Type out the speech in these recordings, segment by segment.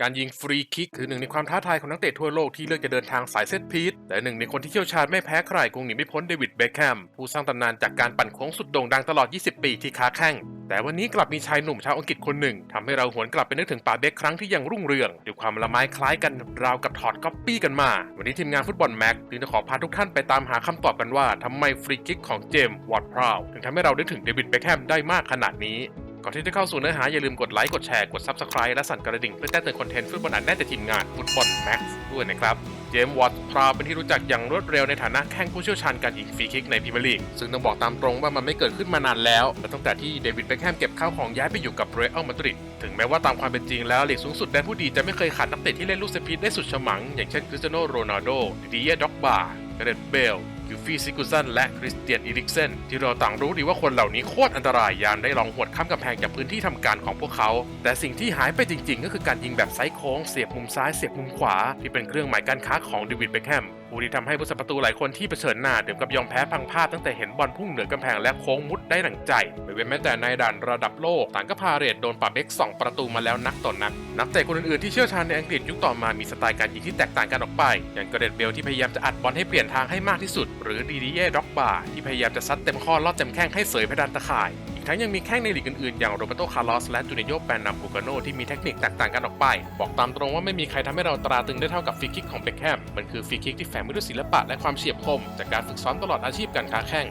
การยิงฟรีคิกคือหนึ่งในความท้าทายของนักเตะทั่วโลกที่เลือกจะเดินทางสายเซตพีซแต่หนึ่งในคนที่เชี่ยวชาญไม่แพ้ใครคงหนีไม่พ้นเดวิดเบคแฮมผู้สร้างตำนานจากการปั่นโค้งสุดโด่งดังตลอด 20 ปีที่ค้าแข้งแต่วันนี้กลับมีชายหนุ่มชาวอังกฤษคนหนึ่งทำให้เราหวนกลับไปนึกถึงป่าเบคครั้งที่ยังรุ่งเรืองด้วยความละไม้คล้ายกันราวกับถอดก๊อปปี้กันมา วันนี้ทีมงานฟุตบอลแม็กจึงจะขอพาทุกท่านไปตามหาคำตอบกันว่าทำไมฟรีคิกของเจมส์วอร์ดพราวถึงทำให้เราได้ถึงเดวิดเบคแฮมได้มากขนาดนี้ ก่อนที่จะเข้าสู่เนื้อหาอย่าลืมกดไลค์ กดแชร์ กด Subscribe และสั่นกระดิ่งเพื่อแจ้งเตือนคอนเทนต์ฟุตบอลอันแน่จากทีมงานฟุตบอลแม็กซ์ด้วยนะครับเจมส์วอตส์พราวเป็นที่รู้จักอย่างรวดเร็วในฐานะแข้งผู้เชี่ยวชาญการยิงฟรีคิกในพรีเมียร์ลีก ซึ่งต้องบอกตามตรงว่ามันไม่เกิดขึ้นมานานแล้ว และตั้งแต่ที่เดวิดเบคแฮมเก็บข้าวของย้ายไปอยู่กับเรอัลมาดริด ถึงแม้ว่าตามความเป็นจริงแล้วลีกสูงสุดแดนผู้ดีจะไม่เคยขาดนักเตะที่เล่นลูกเซตพีซได้สุดฉมัง อย่างเช่นคริสเตียโนโรนัลโดดิเยด็อกบาเกเรตเบล ยูฟี่ซิกุสันและคริสเตียนอีริกเซนที่เราต่างรู้ดีว่าคนเหล่านี้โคตรอันตรายยามได้ลองหวดข้ามกำแพงจากพื้นที่ทำการของพวกเขา แต่สิ่งที่หายไปจริง ๆ ก็คือการยิงแบบไซส์โค้งเสียบมุมซ้ายเสียบมุมขวา ที่เป็นเครื่องหมายการค้าของเดวิดเบคแฮมผู้ที่ทำให้ผู้สัมประตูหลายคนที่เผชิญหน้าถึงกับยอมแพ้พังพาดตั้งแต่เห็นบอลพุ่งเหนือกำแพงและโค้งมุดได้ดังใจไม่เว้นแม้แต่ในด่านระดับโลกต่างก็พาเรดโดนปาเบกสองประตูมาแล้วนักต่อนนัก นักเตะคนอื่นๆที่เชี่ยวชาญในอังกฤษยุคต่อมามีสไตล์การยิงที่แตกต่างกันออกไป อย่างเกเรตเบลที่พยายามจะอัดบอลให้เปลี่ยนทางให้มากที่สุด หรือดีดีเย่ด็อกบาที่พยายามจะซัดเต็มข้อลอดเต็มแข้งให้เสยเพดานตะข่าย ทั้งยังมีแข้งในลีกอื่นๆ อย่างโรเบโตคาร์ลอสและจูเนโยแปนนัมบูกาโนที่มีเทคนิคแตกต่างกันออกไป บอกตามตรงว่าไม่มีใครทำให้เราตราตึงได้เท่ากับฟรีคิกของเบคแฮมมันคือฟรีคิกที่แฝงไปด้วยศิลปะและความเฉียบคม จากการฝึกซ้อมตลอดอาชีพการค้าแข้ง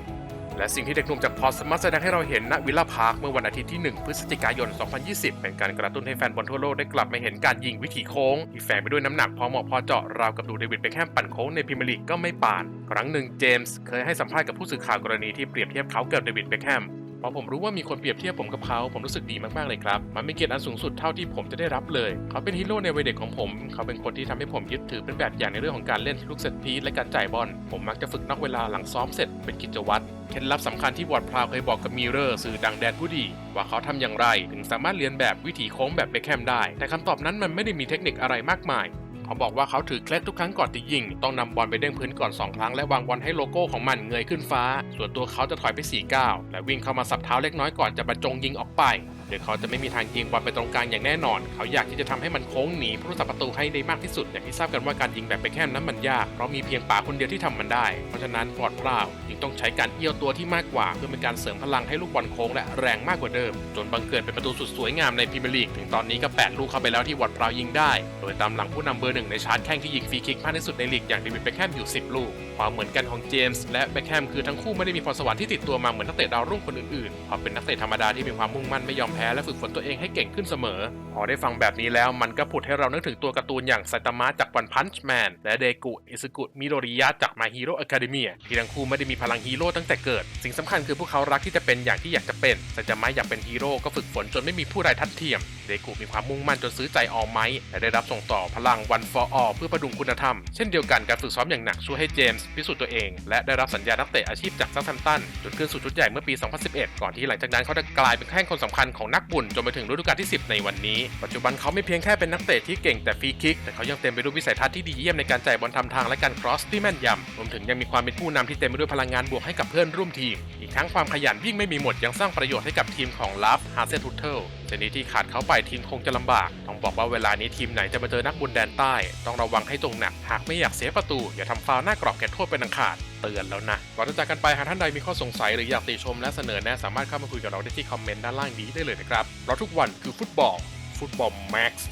และสิ่งที่เด็กหนุ่มจากพอสมาแสดงให้เราเห็นณวิลล่าพาร์คเมื่อวันอาทิตย์ที่ 1 พฤศจิกายน 2020 เป็นการกระตุ้นให้แฟนบอลทั่วโลกได้กลับมาเห็นการยิงวิถีโค้งที่แฝงไปด้วยน้ำหนักพอเหมาะพอเจาะราวกับดูเดวิดเบคแฮมปั่นโค้งในพรีเมียร์ลีกก็ไม่ปาน ครั้งหนึ่งเจมส์เคยให้สัมภาษณ์กับผู้สื่อข่าวกรณีที่เปรียบเทียบเขากับเดวิดเบคแฮม พอผมรู้ว่ามีคนเปรียบเทียบผมกับเขา ผมรู้สึกดีมากๆเลยครับ มันเป็นเกียรติอันสูงสุดเท่าที่ผมจะได้รับเลย เขาเป็นฮีโร่ในวัยเด็กของผม เขาเป็นคนที่ทำให้ผมยึดถือเป็นแบบอย่างในเรื่องของการเล่นลูกเซตพีและการจ่ายบอล ผมมักจะฝึกนอกเวลาหลังซ้อมเสร็จเป็นกิจวัตร เคล็ดลับสำคัญที่วอร์ดพราวเคยบอกกับมิเรอร์สื่อดังแดนผู้ดี ว่าเขาทำอย่างไร ถึงสามารถเรียนแบบวิถีโค้งแบบเบคแฮมได้ แต่คำตอบนั้นมันไม่ได้มีเทคนิคอะไรมากมาย เขาบอกว่าเขาถือเคล็ดทุกครั้งก่อนจะยิง ต้องนำบอลไปเด้งพื้นก่อน 2 ครั้งและวางบอลให้โลโก้ของมันเงยขึ้นฟ้า ส่วนตัวเขาจะถอยไป4ก้าวและวิ่งเข้ามาสับเท้าเล็กน้อยก่อนจะบรรจงยิงออกไป โดยเขาจะไม่มีทางยิงบอลไปตรงกลางอย่างแน่นอน เขาอยากที่จะทำให้มันโค้งหนีผู้รักษาประตูให้ได้มากที่สุดอย่างที่ทราบกันว่าการยิงแบบเบคแฮมนั้นมันยากเพราะมีเพียงป๋าคนเดียวที่ทำมันได้ เพราะฉะนั้นฟอร์ดพราวจึงต้องใช้การเอี้ยวตัวที่มากกว่า เพื่อเป็นการเสริมพลังให้ลูกบอลโค้งและแรงมากกว่าเดิม จนบังเกิดเป็นประตูสุดสวยงามในพรีเมียร์ลีกถึงตอนนี้ก็แปดลูกเข้าไปแล้วที่วอร์ดพราวยิงได้ โดยตามหลังผู้นำเบอร์หนึ่งในชาร์ตแข้งที่ยิงฟรีคิกมากที่สุดในลีกอย่างเดวิดเบคแฮมอยู่ 10 ลูกความเหมือนกันของเจมส์และเบคแฮมคือทั้งคู่ไม่ได้มีพรสวรรค์ที่ติดตัวมาเหมือนนักเตะดาวรุ่งคนอื่นๆเขาเป็นนักเตะธรรมดาที่มีความมุ่งมั่นไม่ยอมแพ้และฝึกฝนตัวเองให้เก่งขึ้นเสมอ พอได้ฟังแบบนี้แล้วมันก็ผุดให้เรานึกถึงตัวการ์ตูนอย่างไซตามะจากวันพันช์แมนและเดกุอิซึกุมิโดริยะจากมาฮีโร่อะคาเดมีที่ทั้งคู่ไม่ได้มีพลังฮีโร่ตั้งแต่เกิด สิ่งสำคัญคือพวกเขารักที่จะเป็นอย่างที่อยากจะเป็นไซตามะอยากเป็นฮีโร่ก็ฝึกฝนจนไม่มีผู้ใดทัดเทียม เดกุมีความมุ่งมั่นจนซื้อใจออลไมและได้รับส่งต่อพลังวันฟอร์อเพื่อประดุงคุณธรรม เช่นเดียวกันการฝึกซ้อมอย่างหนักช่วยให้เจมส์พิสูจน์ตัวเอง และได้รับสัญญานักเตะอาชีพจากซั u แ h มตันจนขึ้นสู่ชุดใหญ่เมื่อปี 2011 ก่อนที่หลังจากนั้นเขาจะกลายเป็นแข้งคนสำคัญของนักบุญจนไปถึงฤดูกาลที่ 10 ในวันนี้ ปัจจุบันเขาไม่เพียงแค่เป็นนักเตะที่เก่งแต่ฟรีคิก แต่เขายังเต็มไปด้วยวิสัยทัศน์ที่ดีเยี่ยมในการจ่ายบอลทำทางและการครอสที่แม่นยำรวมถึงยังมีความเป็นผู้นำที่เต็มไปด้วยพลังงานบวกให้กับเพื่อนร่วมทีม อีกทั้งความขยันวิ่งไม่มีหมดยังสร้างประโยชน์ให้กับทีมของลัฟฮาร์เซทูเทลชนิดที่ขาดเขาไปทีมคงจะลำบาก ต้องบอกว่าเวลานี้ทีมไหนจะมาเจอนักบุญแดนใต้ ต้องระวังให้ตรงหนัก หากไม่อยากเสียประตู อย่าทำฟาวล์หน้ากรอบแก่โทษเป็นอังขาด เตือนแล้วนะ ก่อนจะจากกันไปหากท่านใดมีข้อสงสัยหรืออยากติชมและเสนอแนะสามารถเข้ามาคุยกับเราได้ที่คอมเมนต์ด้านล่างนี้ได้เลยนะครับเพราะทุกวันคือฟุตบอล ฟุตบอลแม็กซ์